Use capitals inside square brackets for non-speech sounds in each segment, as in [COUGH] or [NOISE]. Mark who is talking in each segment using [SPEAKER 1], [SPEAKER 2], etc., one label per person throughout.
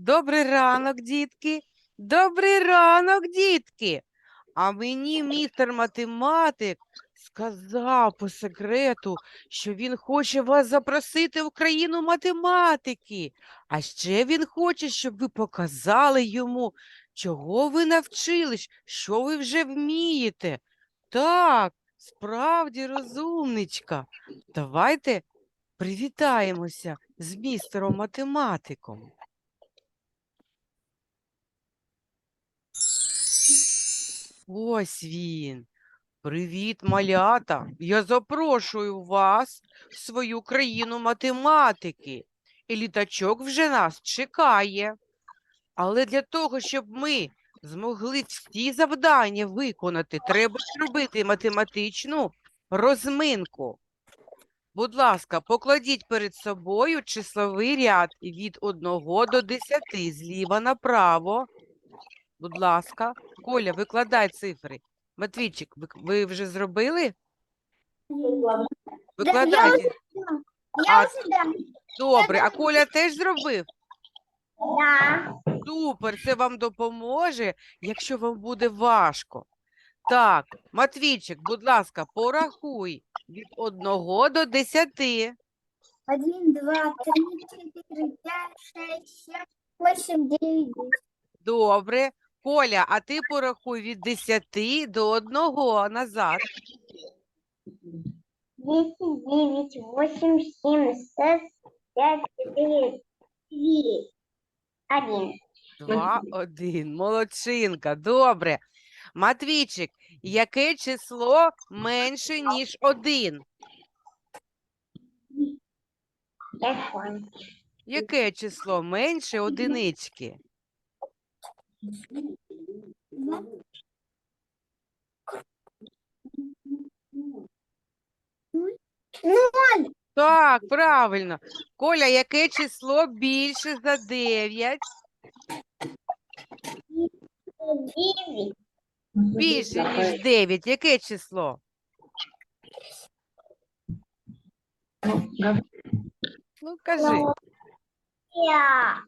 [SPEAKER 1] Добрий ранок, дітки. Добрий ранок, дітки. А мені містер математик сказав по секрету, що він хоче вас запросити в країну математики. А ще він хоче, щоб ви показали йому, чого ви навчились, що ви вже вмієте. Так, справді розумничка. Давайте привітаємося з містером математиком. Ось він. Привіт, малята. Я запрошую вас в свою країну математики. І літачок вже нас чекає. Але для того, щоб ми змогли всі завдання виконати, треба зробити математичну розминку. Будь ласка, покладіть перед собою числовий ряд від 1 до 10 зліва направо. Будь ласка, Коля, викладай цифри. Матвійчик, ви, ви вже зробили? Викладайте.
[SPEAKER 2] Я
[SPEAKER 1] А. Добре, а Коля теж зробив?
[SPEAKER 2] Да.
[SPEAKER 1] Супер, це вам допоможе, якщо вам буде важко. Так, Матвійчик, будь ласка, порахуй від 1 до 10.
[SPEAKER 2] Один, два, три, четыре, пять, шесть, семь, восемь, девять, десять.
[SPEAKER 1] Добре. Коля, а ти порахуй від 10 до 1 назад.
[SPEAKER 2] Десять, девять, восемь, семь, шесть, пять, четыре, три, один.
[SPEAKER 1] Два, один. Молодчинка. Добре. Матвійчик, яке число менше, ніж один? Яке число менше одинички?
[SPEAKER 2] Ноль.
[SPEAKER 1] Так, правильно. Коля, яке число більше за 9?
[SPEAKER 2] Девять.
[SPEAKER 1] Більше, ніж 9. Яке число? Ну, кажи.
[SPEAKER 2] Я.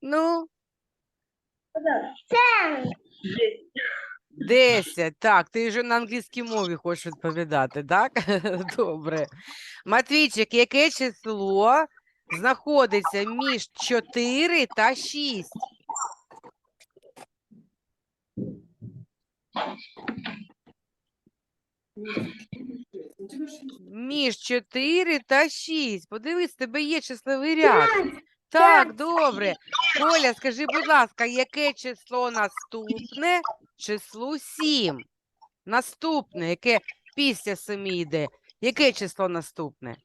[SPEAKER 1] Ну, 10. Так, ти вже на англійській мові хочеш відповідати, так? [LAUGHS] Добре. Матвійчик, яке число знаходиться між 4 та 6? Між 4 та 6. Подивись, тебе є числовий ряд. Так, добре. Коля, скажи, будь ласка, яке число наступне числу 7? Наступне, яке після 7 йде. Яке число наступне?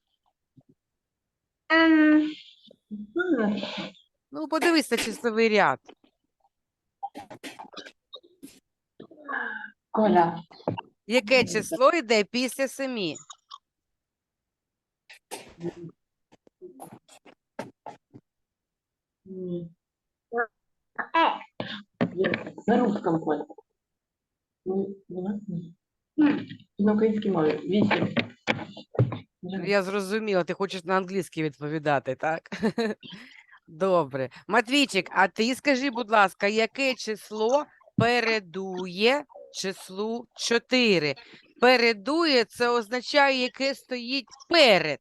[SPEAKER 2] Ем,
[SPEAKER 1] Ну, подивись на числовий ряд.
[SPEAKER 3] Коля,
[SPEAKER 1] Яке число йде після 7?
[SPEAKER 2] Э.
[SPEAKER 3] на русском Коля. Ну, у нас ні. На українській мові. Вісім.
[SPEAKER 1] Я зрозуміла, ти хочеш на англійській відповідати, так? [LAUGHS] Добре. Матвійчик, а ти скажи, будь ласка, яке число передує числу 4? Передує це означає, яке стоїть перед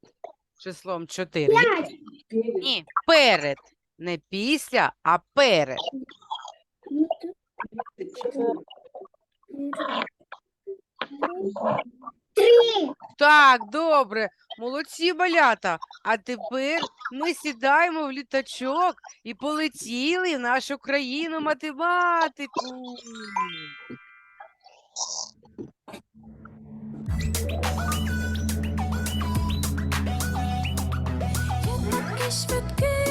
[SPEAKER 1] числом 4.
[SPEAKER 2] пять.
[SPEAKER 1] Ні, перед. Не після, а перед.
[SPEAKER 2] Три.
[SPEAKER 1] Так, добре, молодці малята. А тепер ми сідаємо в літачок і полетіли в нашу країну математику.
[SPEAKER 4] Швидкий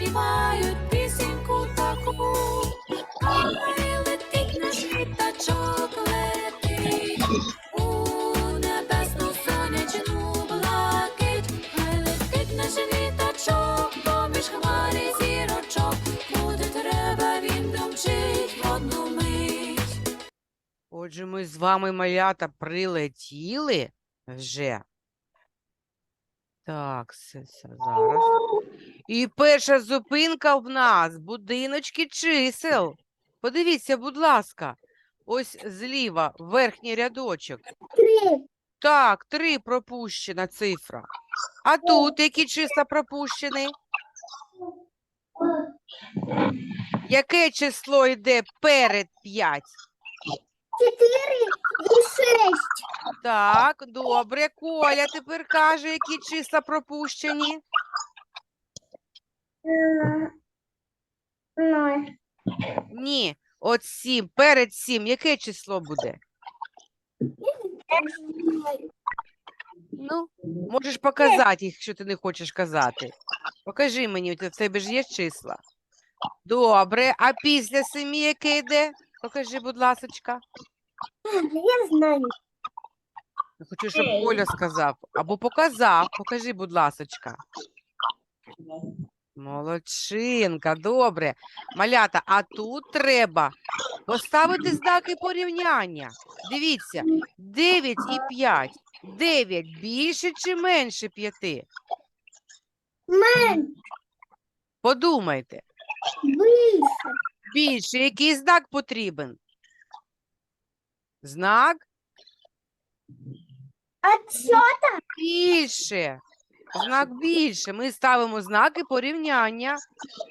[SPEAKER 4] співають пісеньку таку, коли летить наш літачок летить у небесну сонячну блакить, хай летить наш літачок, поміж хмарі зірочок, буде треба він домчить в одну мить.
[SPEAKER 1] Отже, ми з вами малята прилетіли вже. Так, все зараз. І перша зупинка в нас будиночки чисел. Подивіться, будь ласка, ось зліва верхній рядочок.
[SPEAKER 2] Три.
[SPEAKER 1] Так, три пропущена цифра. А тут які числа пропущені? Яке число йде перед 5?
[SPEAKER 2] Четыре и шесть.
[SPEAKER 1] Так, добре. Коля тепер каже, які числа пропущені.
[SPEAKER 2] М, Ноль.
[SPEAKER 1] Ні, от 7. Перед 7 яке число буде? Ну, можеш показати їх, якщо ти не хочеш казати. Покажи мені, у те- в тебе ж є числа. Добре, а після 7 яке йде? Покажи, будь ласочка.
[SPEAKER 2] Я знаю.
[SPEAKER 1] Я Хочу, щоб Коля сказав. Або показав. Покажи, будь ласочка. Молодчинка, добре. Малята, а тут треба поставити знаки порівняння. Дивіться, 9 і 5. 9 більше чи менше 5?
[SPEAKER 2] Мен.
[SPEAKER 1] Подумайте.
[SPEAKER 2] Выше.
[SPEAKER 1] Більше. Який знак потрібен? Знак
[SPEAKER 2] Отсчет.
[SPEAKER 1] більше. Знак більше. Ми ставимо знаки порівняння.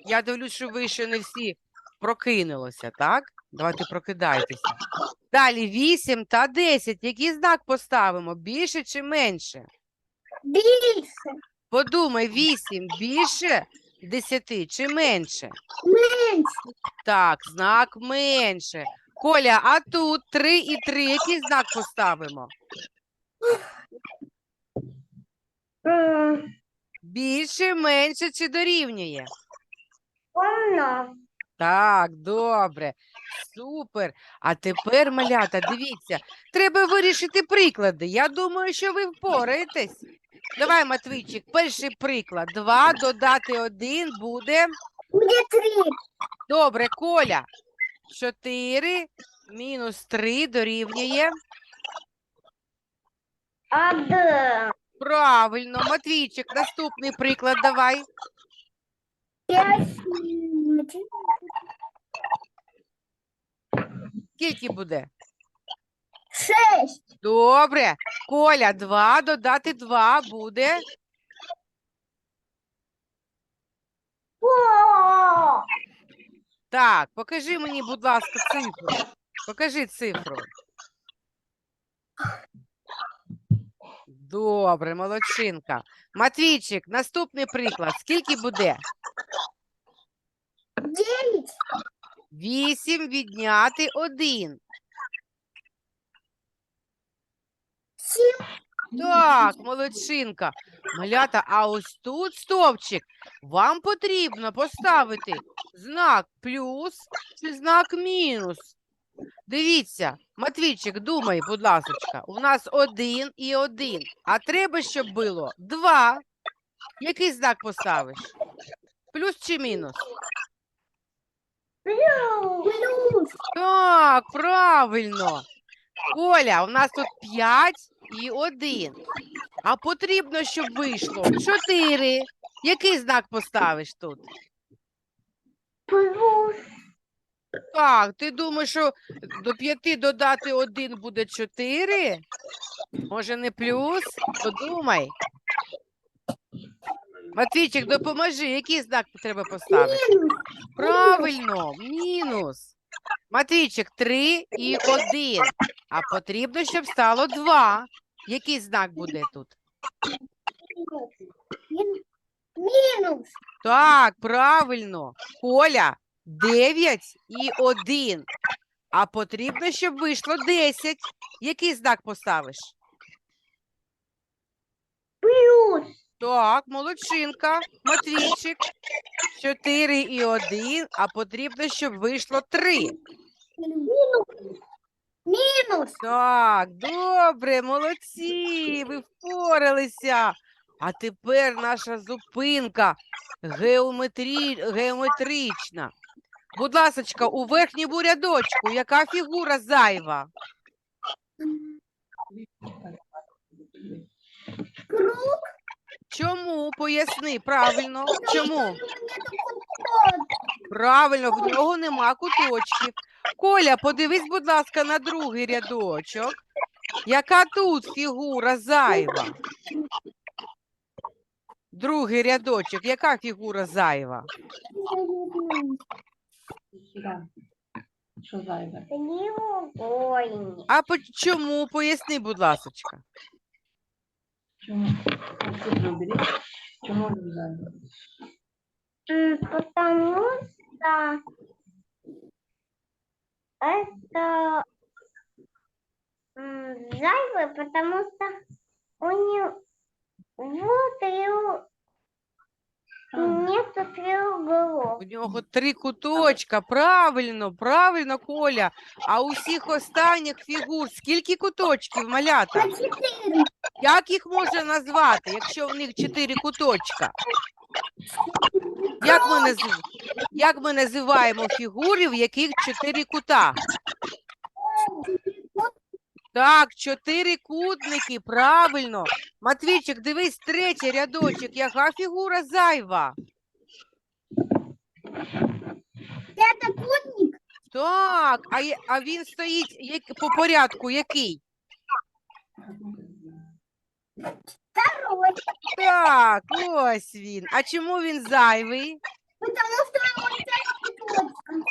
[SPEAKER 1] Я дивлюсь, що ви ще не всі прокинулися, так? Давайте прокидайтеся. Далі 8 та 10. Який знак поставимо? Більше чи менше?
[SPEAKER 2] Больше.
[SPEAKER 1] Подумай, 8 більше 10 чи менше?
[SPEAKER 2] Меньше.
[SPEAKER 1] Так, знак менше. Коля, а тут 3 і 3. Який знак поставимо? Більше, менше чи дорівнює?
[SPEAKER 2] Умно.
[SPEAKER 1] Так, добре. Супер. А тепер, малята, дивіться, треба вирішити приклади. Я думаю, що ви впораєтесь. Давай, Матвійчик, перший приклад. Два додати один буде.
[SPEAKER 2] Где три?
[SPEAKER 1] Добре, Коля. Чотири мінус три дорівнює.
[SPEAKER 2] Один.
[SPEAKER 1] Правильно, Матвійчик, наступний приклад давай. Скільки буде?
[SPEAKER 2] Шесть.
[SPEAKER 1] Добре. Коля, два додати два буде.
[SPEAKER 2] О!
[SPEAKER 1] Так, покажи мені, будь ласка, цифру. Покажи цифру. Добре, молодчинка. Матвійчик, наступний приклад. Скільки буде?
[SPEAKER 2] Девять.
[SPEAKER 1] Вісім відняти один.
[SPEAKER 2] Семь.
[SPEAKER 1] Так, молодчинка. Малята, а ось тут стовпчик. Вам потрібно поставити знак плюс чи знак мінус. Дивіться, Матвійчик, думай, будь ласочка, у нас один і один, а треба, щоб було два. Який знак поставиш? Плюс чи мінус?
[SPEAKER 2] Плюс.
[SPEAKER 1] Так, правильно. Коля, у нас тут 5 і 1. А потрібно, щоб вийшло 4. Який знак поставиш тут?
[SPEAKER 2] Плюс.
[SPEAKER 1] Так, ти думаєш, що до 5 додати 1 буде 4? Може, не плюс? Подумай. Матвійчик, допоможи, який знак треба поставити? Правильно, мінус. Матвійчик, 3 і 1. А потрібно, щоб стало 2. Який знак буде тут?
[SPEAKER 2] Минус.
[SPEAKER 1] Так, правильно. Коля, 9 і 1. А потрібно, щоб вийшло 10. Який знак поставиш?
[SPEAKER 2] Плюс.
[SPEAKER 1] Так, молодчинка. Матвійчик. 4 і 1, а потрібно, щоб вийшло 3.
[SPEAKER 2] Минус. Минус.
[SPEAKER 1] Так, добре, молодці, ви впоралися. А тепер наша зупинка геометрі... геометрична. Будь ласочка, у верхньому рядочку яка фігура зайва?
[SPEAKER 2] Круг.
[SPEAKER 1] Чому? Поясни, правильно. Чому? Правильно, в нього нема куточків. Коля, подивись, будь ласка, на другий рядочок. Яка тут фігура зайва? Другий рядочок, яка фігура зайва?
[SPEAKER 3] Сюди. Що зайве?
[SPEAKER 2] Треугольник.
[SPEAKER 1] А по чому? Поясни, будь ласочка.
[SPEAKER 3] Чому? Ось цифру беріть. Чому він зайве?
[SPEAKER 2] М, Потому что это м, зайвый, потому что у него
[SPEAKER 1] У нього три куточка. Правильно, правильно, Коля. А у всіх останніх фігур скільки куточків, малята?
[SPEAKER 2] Четыре.
[SPEAKER 1] Як їх можна назвати, якщо в них чотири куточка? Як ми, назив... Як ми називаємо фігури, в яких чотири кута? Так, чотири кутники, правильно. Матвійчик, дивись, третій рядочок. Яка фігура зайва?
[SPEAKER 2] Это кутник.
[SPEAKER 1] Так, а, є- а він стоїть як... по порядку який?
[SPEAKER 2] Второй.
[SPEAKER 1] Так, ось він. А чому він зайвий?
[SPEAKER 2] Потому что он.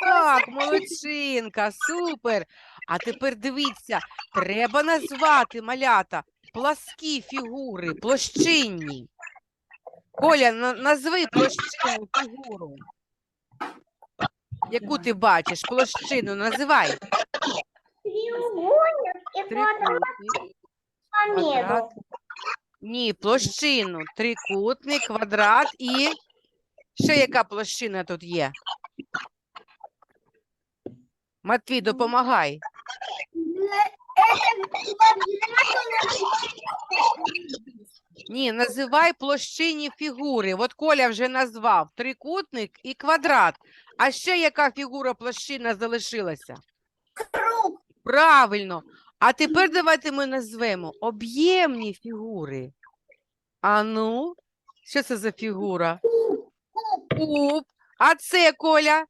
[SPEAKER 1] Так, молодчинка, супер. А тепер дивіться, треба назвати малята пласкі фігури, площинні. Коля, на- назви площинну фігуру. Яку ти бачиш? Площину називай.
[SPEAKER 2] Треугольник и квадрат
[SPEAKER 1] Трикутник,
[SPEAKER 2] по
[SPEAKER 1] квадрат. Ні, площину. Трикутник, квадрат і ще яка площина тут є? Матвій, допомагай.
[SPEAKER 2] Это квадрат
[SPEAKER 1] Ні, називай площинні фігури. От Коля вже назвав трикутник і квадрат. А ще яка фігура площина залишилася?
[SPEAKER 2] круг.
[SPEAKER 1] Правильно. А тепер давайте ми назвемо об'ємні фігури. А ну, що це за фігура? Куб. А це Коля?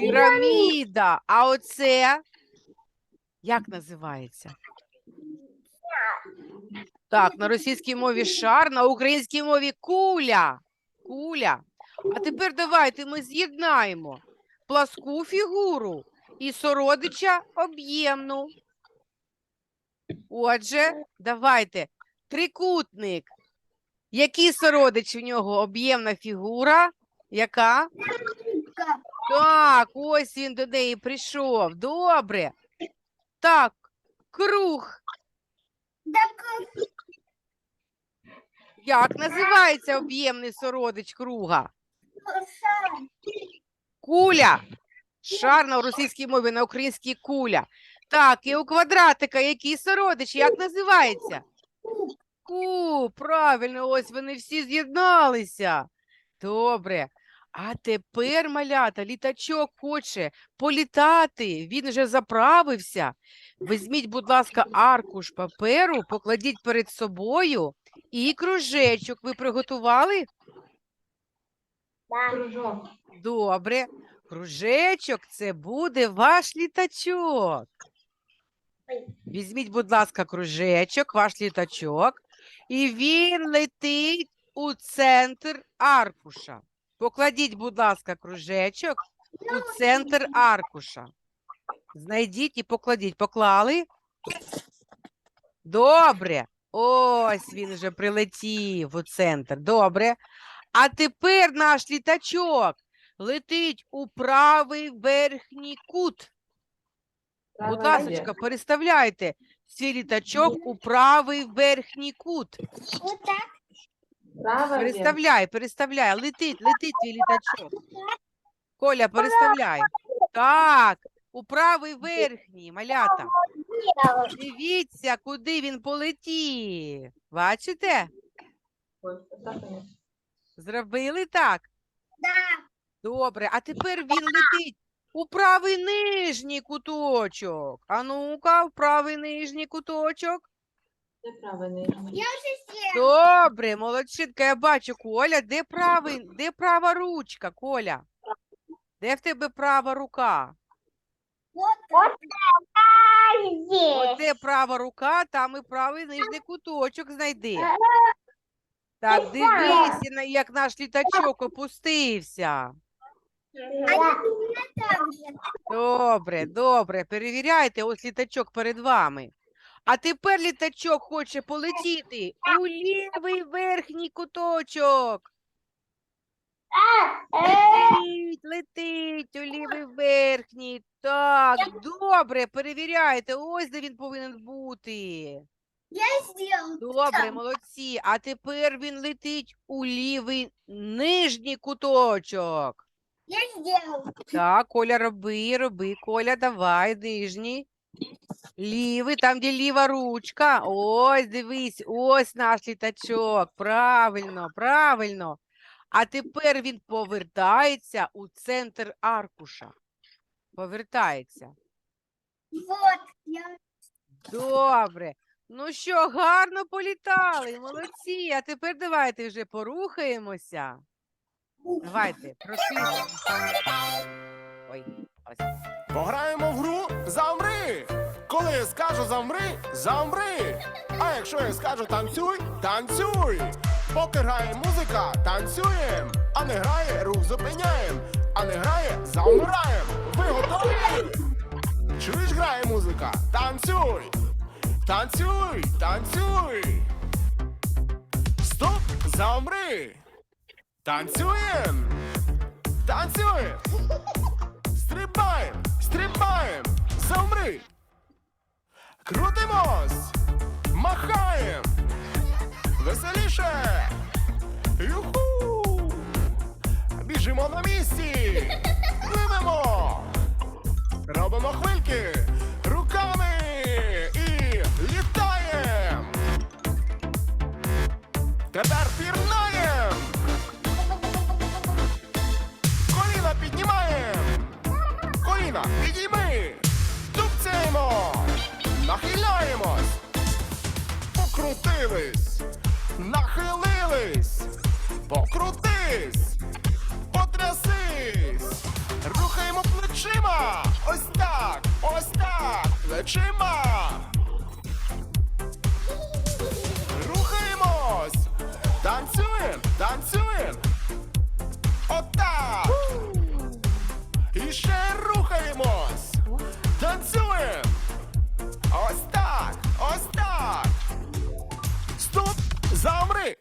[SPEAKER 1] Піраміда. А оце як називається? Так, на російській мові шар, на українській мові куля. Куля. А тепер давайте ми з'єднаємо пласку фігуру і сородича об'ємну. Отже, давайте. Трикутник. Який сородич в нього об'ємна фігура? Яка? Так, ось він до неї прийшов. Добре. Так, круг. Як називається об'ємний сородич круга? Куля. Шар на російській мові, на українській куля. Так, і у квадратика який сородич? Як називається? Куб, правильно, ось вони всі з'єдналися. Добре. А тепер, малята, літачок хоче політати. Він вже заправився. Візьміть, будь ласка, аркуш паперу, покладіть перед собою і кружечок. Ви приготували?
[SPEAKER 3] Кружок.
[SPEAKER 1] Добре. Кружечок це буде ваш літачок. Візьміть, будь ласка, кружечок, ваш літачок, і він летить у центр аркуша. Покладіть, будь ласка, кружечок у центр аркуша. Знайдіть і покладіть. Поклали? Добре. Ось він вже прилетів у центр. Добре. А тепер наш літачок летить у правий верхній кут. Будь ласочка, переставляйте свій літачок у правий верхній кут. Переставляй, переставляй. Летить, летить твій літачок. Коля, переставляй. Так, у правий верхній, малята. Дивіться, куди він полетів. Бачите? Зробили так?
[SPEAKER 2] Да.
[SPEAKER 1] Добре. А тепер він летить у правий нижній куточок. А ну-ка, в правий нижній куточок.
[SPEAKER 3] Це правильний.
[SPEAKER 2] Я уже сделала.
[SPEAKER 1] Добре, молодчинка, я бачу, Коля, де правий, де права ручка, Коля? Де в тебе права рука?
[SPEAKER 2] Вот,
[SPEAKER 1] де права рука, там і правий нижній куточок знайди. Так, дивись, на- як наш літачок опустився. Добре, добре, перевіряйте, ось літачок перед вами. А тепер літачок хоче полетіти у лівий верхній куточок. Летить, летить у лівий верхній. Так, добре, перевіряйте, ось де він повинен бути.
[SPEAKER 2] Я сделал.
[SPEAKER 1] Добре, молодці. А тепер він летить у лівий нижній куточок.
[SPEAKER 2] Я сделал.
[SPEAKER 1] Так, Коля, роби, роби, Коля, давай, нижній. Лівий, там, де ліва ручка. Ось, дивись, ось наш літачок. Правильно, правильно. А тепер він повертається у центр аркуша. Повертається.
[SPEAKER 2] Вот. Я...
[SPEAKER 1] Добре. Ну що, гарно політали, молодці. А тепер давайте вже порухаємося. Давайте, просвітимо. Ой, ось.
[SPEAKER 5] Пограємо в гру Замри! Коли я скажу замри, замри! А якщо я скажу танцюй, танцюй! Поки грає музика, танцюєм! А не грає, рух зупиняєм! А не грає, замираєм! Ви готові? Чуєш, грає музика? Танцюй! Танцюй, танцюй! Стоп, замри! Танцюєм! Танцюєм! Стрибаєм, стрибаєм, замри. Крутимось, махаєм. Веселіше. Юху. Біжимо на місці. Пливемо. Робимо хвильки руками і літаєм. Тепер пірнаєм. Коліна піднімаєм. Коліна, підійми! Тупцяємо! Нахиляємось! Покрутились! Нахилились! Покрутись! Потрясись! Рухаємо плечима! Ось так! Ось так! Плечима! Рухаємось! Танцюємо! Танцюємо! Отак! І ще рухаємось. Замри.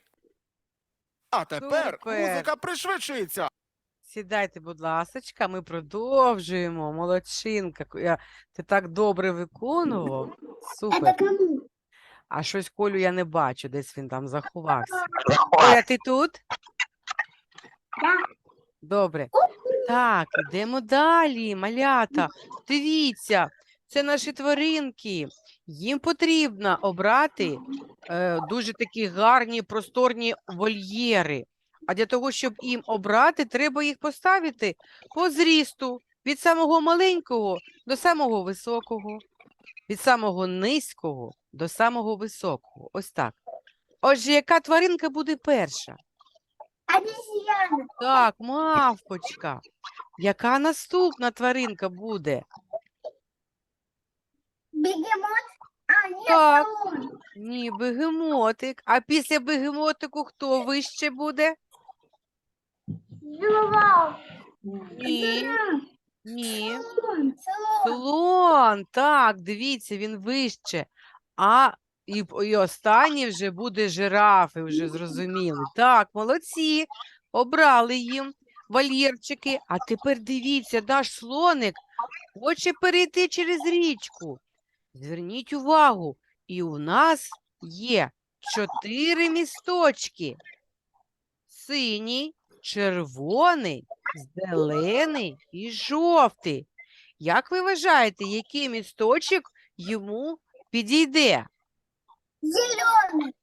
[SPEAKER 5] А тепер
[SPEAKER 1] Супер.
[SPEAKER 5] музика пришвидшується.
[SPEAKER 1] Сідайте, будь ласочка, ми продовжуємо. Молодчинка. я- Ти так добре виконував. Супер.
[SPEAKER 2] кому?
[SPEAKER 1] А щось Колю я не бачу, десь він там заховався. Коля, ти тут?
[SPEAKER 2] Да.
[SPEAKER 1] Добре. Так, йдемо далі, малята. Дивіться, це наші тваринки. Їм потрібно обрати е, дуже такі гарні просторні вольєри. А для того, щоб їм обрати, треба їх поставити по зрісту від самого маленького до самого високого, від самого низького до самого високого. Ось так. Отже, яка тваринка буде перша?
[SPEAKER 2] Обезьяна.
[SPEAKER 1] Так, мавпочка. Яка наступна тваринка буде?
[SPEAKER 2] Бегемот.
[SPEAKER 1] Так. Ні, бегемотик. А після бегемотику хто вище буде?
[SPEAKER 2] Зубов.
[SPEAKER 1] Ні, ні.
[SPEAKER 2] Слон.
[SPEAKER 1] Так, дивіться, він вище. А і, і останній вже буде жирафи, вже зрозуміли. Так, молодці. Обрали їм вольєрчики. А тепер дивіться, наш слоник хоче перейти через річку. Зверніть увагу, і у нас є чотири місточки: синій, червоний, зелений і жовтий. Як ви вважаєте, який місточок йому підійде?
[SPEAKER 2] Зеленый.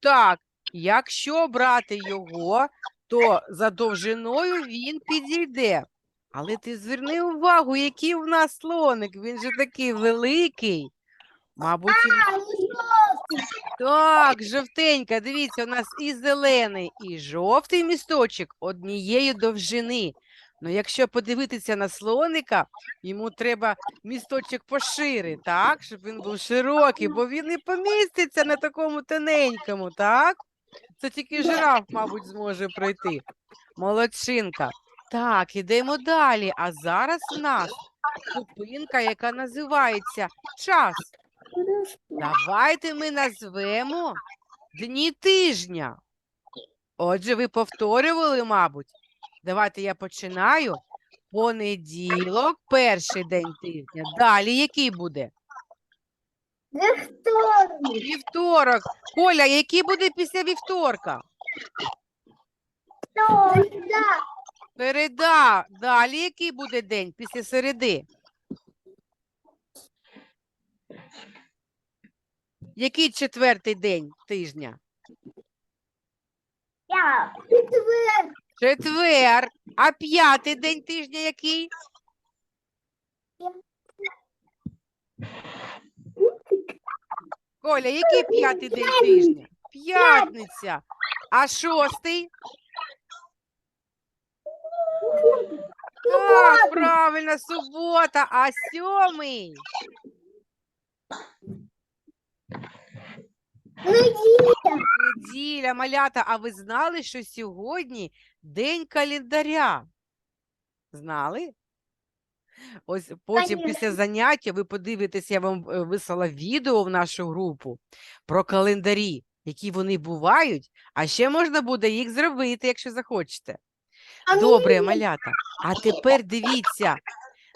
[SPEAKER 1] Так, якщо брати його, то за довжиною він підійде. Але ти зверни увагу, який у нас слоник. Він же такий великий. Мабуть, він
[SPEAKER 2] ну.
[SPEAKER 1] Так, жовтенька, дивіться, у нас і зелений, і жовтий місточок однієї довжини. Ну, якщо подивитися на слоника, йому треба місточок пошири, так, щоб він був широкий, бо він не поміститься на такому тоненькому, так? Це тільки жираф, мабуть, зможе пройти. Молодчинка. Так, ідемо далі. А зараз в нас зупинка, яка називається час. Давайте ми назвемо дні тижня. Отже, ви повторювали, мабуть. Давайте я починаю. Понеділок, перший день тижня. Далі який буде?
[SPEAKER 2] Вівторок.
[SPEAKER 1] Вівторок. Коля, який буде після вівторка?
[SPEAKER 2] Середа.
[SPEAKER 1] Середа. Далі який буде день після середи? Який четвертий день тижня?
[SPEAKER 2] Четвер.
[SPEAKER 1] Четвер. А п'ятий день тижня який? Коля, який п'ятий день тижня? П'ятниця. А шостий? Так, правильно, субота. А сьомий?
[SPEAKER 2] Неділя.
[SPEAKER 1] Неділя, малята. А ви знали, що сьогодні день календаря? Знали? Ось потім після заняття ви подивитесь, я вам е, вислала відео в нашу групу про календарі, які вони бувають, а ще можна буде їх зробити, якщо захочете.
[SPEAKER 2] А
[SPEAKER 1] Добре, малята. А тепер дивіться.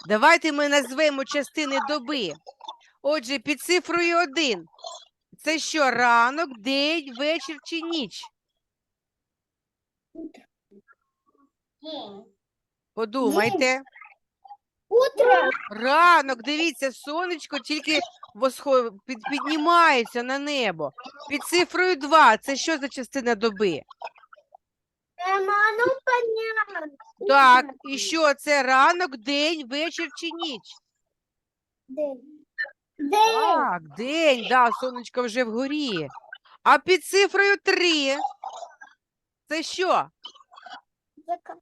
[SPEAKER 1] Давайте ми назвемо частини доби. Отже, під цифрою 1. Це що, ранок, день, вечір чи ніч? Подумайте.
[SPEAKER 2] Утро.
[SPEAKER 1] Ранок, дивіться, сонечко тільки восхо... під... піднімається на небо. Під цифрою 2. Це що за частина доби?
[SPEAKER 2] Ема, ну понятно.
[SPEAKER 1] Так, і що це ранок, день, вечір чи ніч?
[SPEAKER 2] День. День.
[SPEAKER 1] Так, день, да, сонечко вже вгорі. А під цифрою 3 це що?
[SPEAKER 2] Закат.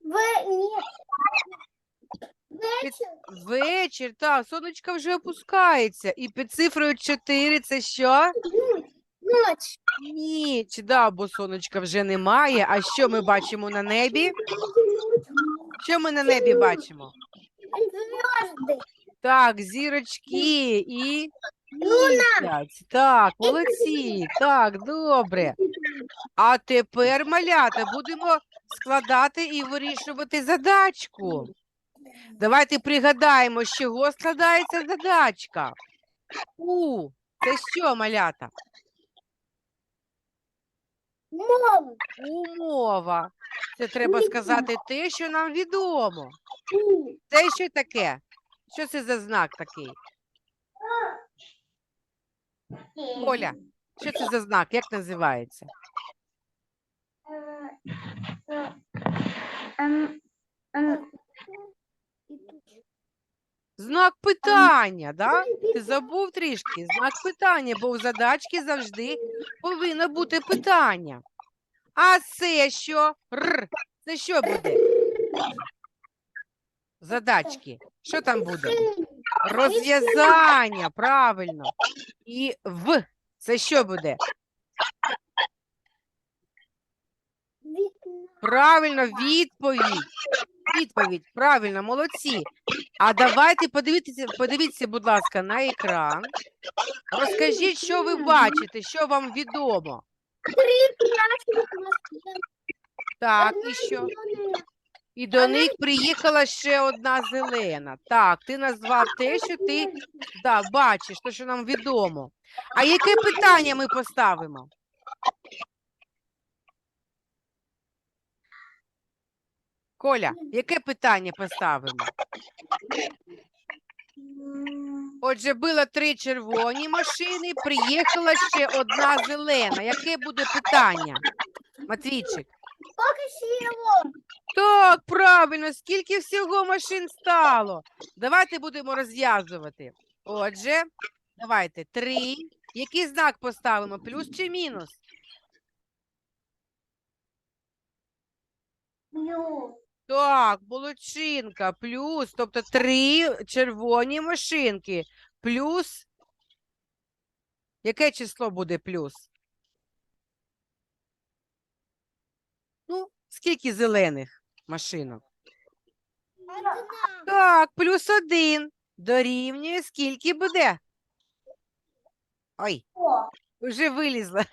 [SPEAKER 2] В... Нет. Вечер.
[SPEAKER 1] Вечір, так, сонечко вже опускається. І під цифрою 4 це що?
[SPEAKER 2] Ночь.
[SPEAKER 1] Ніч, да, бо сонечка вже немає. А що ми бачимо на небі? Що ми на небі бачимо?
[SPEAKER 2] Звезды.
[SPEAKER 1] Так, зірочки і
[SPEAKER 2] Луна.
[SPEAKER 1] місяць. Так, молодці. Так, добре. А тепер, малята, будемо складати і вирішувати задачку. Давайте пригадаємо, з чого складається задачка. У, це що, малята?
[SPEAKER 2] Мова.
[SPEAKER 1] Умова. Це треба сказати те, що нам відомо. Це що таке? Що це за знак такий? Коля, що це за знак? Як називається? Знак питання, да? Ти [LAUGHS] забув трішки? Знак питання, бо у задачки завжди повинно бути питання. А це що? Р. Це що буде? Задачки. Що там буде? Розв'язання, правильно. І в. Це що буде? Правильно, відповідь. Відповідь. Правильно, молодці. А давайте подивіться, подивіться, будь ласка, на екран. Розкажіть, що ви бачите, що вам відомо. Так, і що? І до них приїхала ще одна зелена. Так, ти назвав те, що ти да, бачиш, те, що нам відомо. А яке питання ми поставимо? Коля, яке питання поставимо? Отже, було три червоні машини, приїхала ще одна зелена. Яке буде питання? Матвійчик? Так, правильно, скільки всього машин стало? Давайте будемо розв'язувати. Отже, давайте три. Який знак поставимо? Плюс чи мінус?
[SPEAKER 2] Плюс.
[SPEAKER 1] Так, молодчинка, плюс, тобто три червоні машинки, плюс. Яке число буде плюс? Ну, скільки зелених машинок? Так, плюс один. Дорівнює скільки буде? Ой, вже вилізла.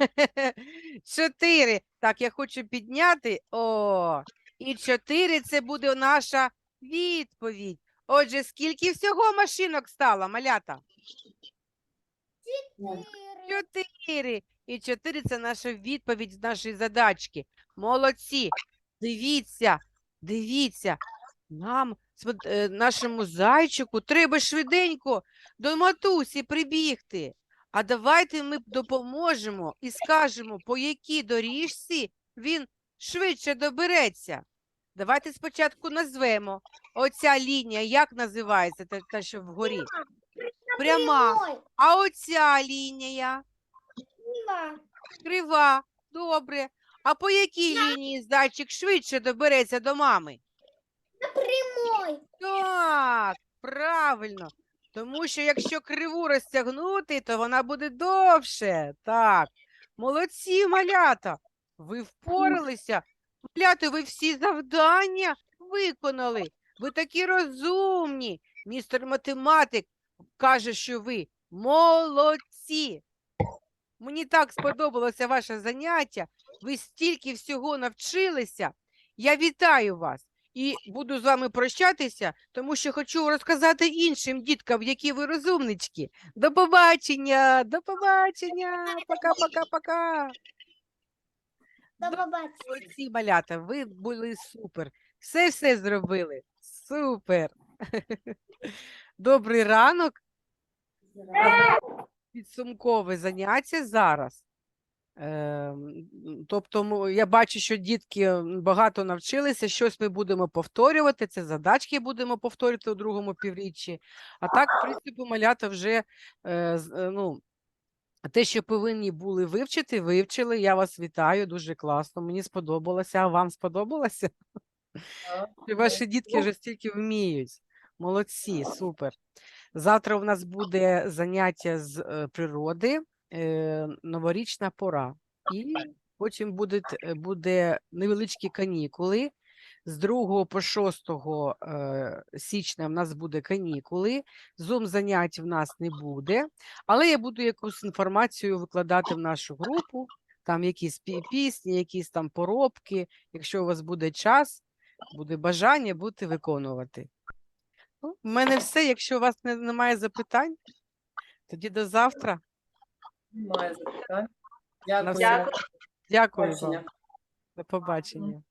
[SPEAKER 1] [LAUGHS] Чотири. Так, я хочу підняти. О, і чотири це буде наша відповідь. Отже, скільки всього машинок стало, малята? Чотири. І чотири це наша відповідь з нашої задачки. Молодці. Дивіться, дивіться. Нам, е, нашому зайчику, треба швиденько до матусі прибігти. А давайте ми допоможемо і скажемо, по якій доріжці він швидше добереться. Давайте спочатку назвемо. Оця лінія як називається, та, та що вгорі? Пряма. А оця лінія
[SPEAKER 2] Крива.
[SPEAKER 1] крива. Добре. А по якій лінії зайчик швидше добереться до мами?
[SPEAKER 2] Прямой.
[SPEAKER 1] Так, правильно. Тому що якщо криву розтягнути, то вона буде довше. Так. Молодці, малята. Ви впоралися. Малята, ви всі завдання виконали. Ви такі розумні. Містер математик каже, що ви молодці. Мені так сподобалося ваше заняття. Ви стільки всього навчилися. Я вітаю вас і буду з вами прощатися, тому що хочу розказати іншим діткам, які ви розумнички. До побачення, до побачення. Пока-пока-пока.
[SPEAKER 2] До побачення.
[SPEAKER 1] Молодці, малята, ви були супер. Все все зробили. Супер. [LAUGHS] Добрий ранок. Підсумкове заняття зараз. Ем, Тобто, я бачу, що дітки багато навчилися, щось ми будемо повторювати, це задачки будемо повторювати у другому півріччі. А так, в принципі, малята вже е, ну, те, що повинні були вивчити, вивчили. Я вас вітаю, дуже класно. Мені сподобалося. А вам сподобалося? Чи ваші дітки вже стільки вміють? Молодці, супер. Завтра у нас буде заняття з е, природи, е, новорічна пора. І потім буде, буде невеличкі канікули. З 2 по 6 е, січня в нас буде канікули. Зум занять в нас не буде, але я буду якусь інформацію викладати в нашу групу, там якісь пісні, якісь там поробки. Якщо у вас буде час, буде бажання, будете виконувати. Ну, в мене все. Якщо у вас не, немає запитань, тоді до завтра.
[SPEAKER 3] Немає запитань. Дякую.
[SPEAKER 1] все. Дякую вам. До побачення.